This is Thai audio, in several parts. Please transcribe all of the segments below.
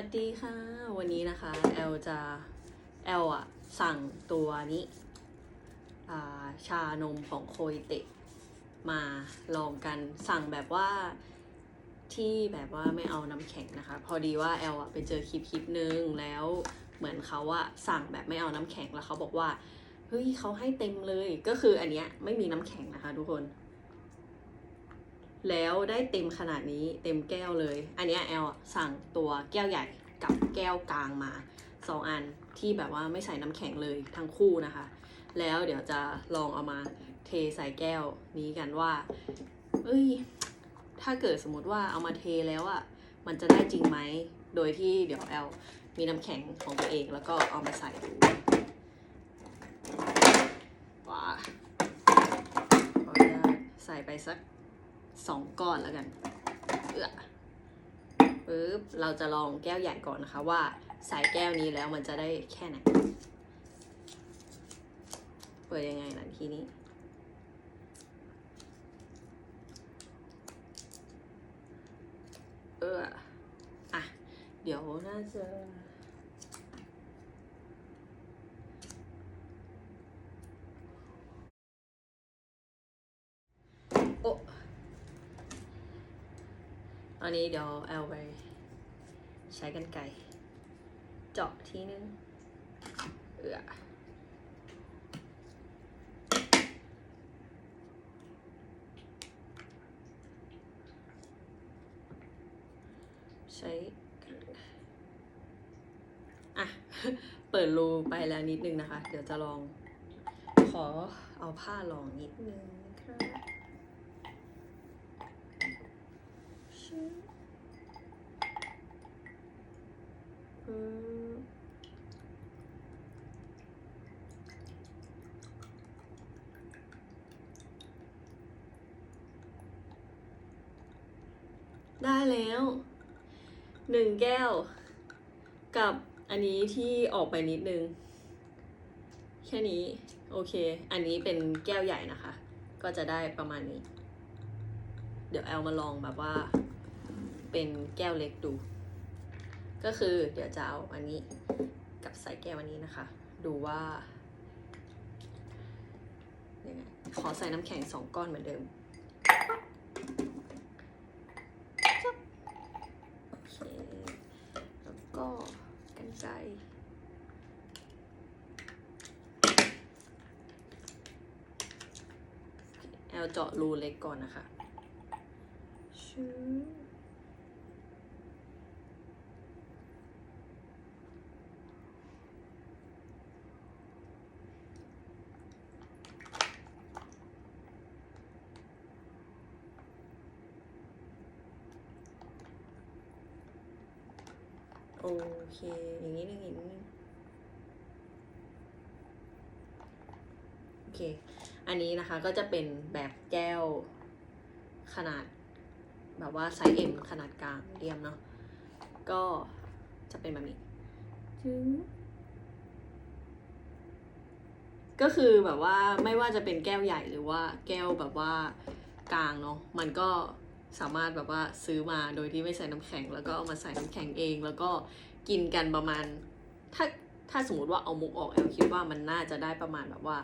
วัสดีค่ะ วันนี้นะคะ แอลจะ แอลอะสั่งตัวนี้าชานมของโคยเตะมาลองกันสั่งแบบว่าที่แบบว่าไม่เอาน้ำแข็งนะคะ พอดีว่าแอลอะไปเจอคลิปคลิปนึงแล้วเหมือนเขาอะสั่งแบบไม่เอาน้ำแข็งแล้วเขาบอกว่าเฮ้ยเขาให้เต็มเลยก็คืออันเนี้ยไม่มีน้ำแข็งนะคะ ทุกคน แล้วได้เต็มขนาดนี้เต็มแก้วเลย อันนี้แอลสั่งตัวแก้วใหญ่กับแก้วกลางมาสองอันที่แบบว่าไม่ใส่น้ำแข็งเลยทั้งคู่นะคะ แล้วเดี๋ยวจะลองเอามาเทใส่แก้วนี้กันว่า เอ้ย ถ้าเกิดสมมติว่าเอามาเทแล้วอะ่ะมันจะได้จริงไหม โดยที่เดี๋ยวแอลมีน้ำแข็งของตัวเองแล้วก็เอามาใส่ดูว้าขอใส่ไปสัก สองก้อนแล้วกันเออปึ๊บเราจะลองแก้วใหญ่ก่อนนะคะว่าใส่แก้วนี้แล้วมันจะได้แค่ไหน เปิดยังไงล่ะทีนี้ เอออะ เดี๋ยวน่าจะ โอ้ ตอนนี้เดี๋ยวเอาไปใช้กันไกรเจาะทีนึง เอือใช้อะ เปิดรูไปแล้วนิดนึงนะคะ เดี๋ยวจะลองขอเอาผ้ารองนิดนึงคะชึบ ปึ๊บได้แล้วหนึ่งแก้ว กับอันนี้ที่ออกไปนิดนึง แค่นี้ โอเค อันนี้เป็นแก้วใหญ่นะคะ ก็จะได้ประมาณนี้ เดี๋ยวแอลมาลองแบบว่า เป็นแก้วเล็กดู ก็คือเดี๋ยวจะเอาอันนี้กับใส่แก้วอันนี้นะคะ ดูว่ายังไงขอใส่น้ำแข็งสองก้อนเหมือนเดิมโอเคแล้วก็กันไกรแอลเจาะรูเล็กก่อนนะคะ ชื้อโอ เค อย่างนี้นึงอย่างนี้นึงโอเค อันนี้นะคะก็จะเป็นแบบแก้วขนาด แบบว่าไซส์ M ขนาดกลางเดียมเนาะก็จะเป็นแบบนี้จึงก็คือแบบว่าไม่ว่าจะเป็นแก้วใหญ่หรือว่าแก้วแบบว่ากลางเนาะมันก็ สามารถแบบว่าซื้อมาโดยที่ไม่ใส่น้ำแข็ง แล้วก็เอามาใส่น้ำแข็งเอง แล้วก็กินกันประมาณ ถ้าถ้าสมมติว่าเอามุกออกแอลคิดว่ามันน่าจะได้ประมาณแบบว่า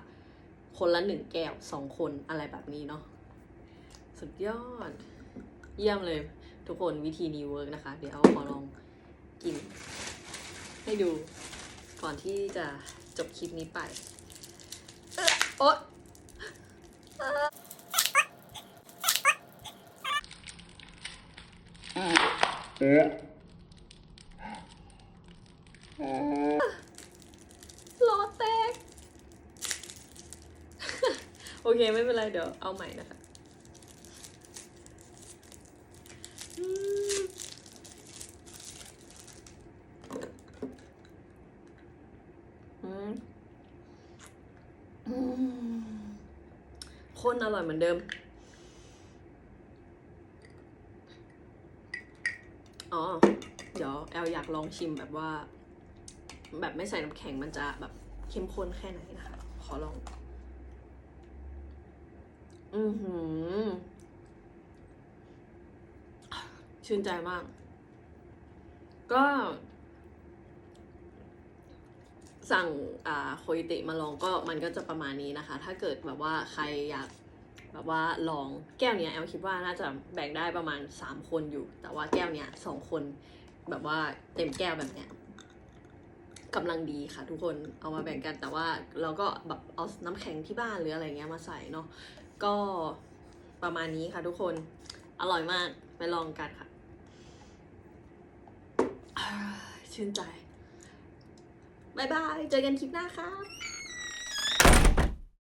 คนละหนึ่งแก้วสองคนอะไรแบบนี้เนาะสุดยอด เยี่ยมเลย ทุกคนวิธีนี้เวิร์กนะคะ เดี๋ยวเอาขอลองกิน ให้ดูก่อนที่จะจบคลิปนี้ไปเออโอ๊ะ เออล้อแตก โอเค ไม่เป็นไร เดี๋ยวเอาใหม่นะคะอืมอืมอืมข้นอร่อยเหมือนเดิม อ๋อ เดี๋ยวแอลอยากลองชิมแบบว่า แบบไม่ใส่น้ำแข็งมันจะแบบเข้มข้นแค่ไหนนะคะ ขอลอง อือหือ ชื่นใจมาก ก็ สั่งอ่าโคอิติมาลองก็มันก็จะประมาณนี้นะคะ ถ้าเกิดแบบว่าใครอยาก แบบว่าลองแก้วเนี้ยแอลคิดว่าน่าจะแบ่งได้ประมาณสามคนอยู่ แต่ว่าแก้วเนี้ยสองคนแบบว่าเต็มแก้วแบบเนี้ยกำลังดีค่ะทุกคนเอามาแบ่งกันแต่ว่าเราก็แบบเอาน้ำแข็งที่บ้านหรืออะไรเงี้ยมาใส่เนาะก็ประมาณนี้ค่ะทุกคนอร่อยมากไปลองกันค่ะชื่นใจบายบาย เจอกันคลิปหน้าครับ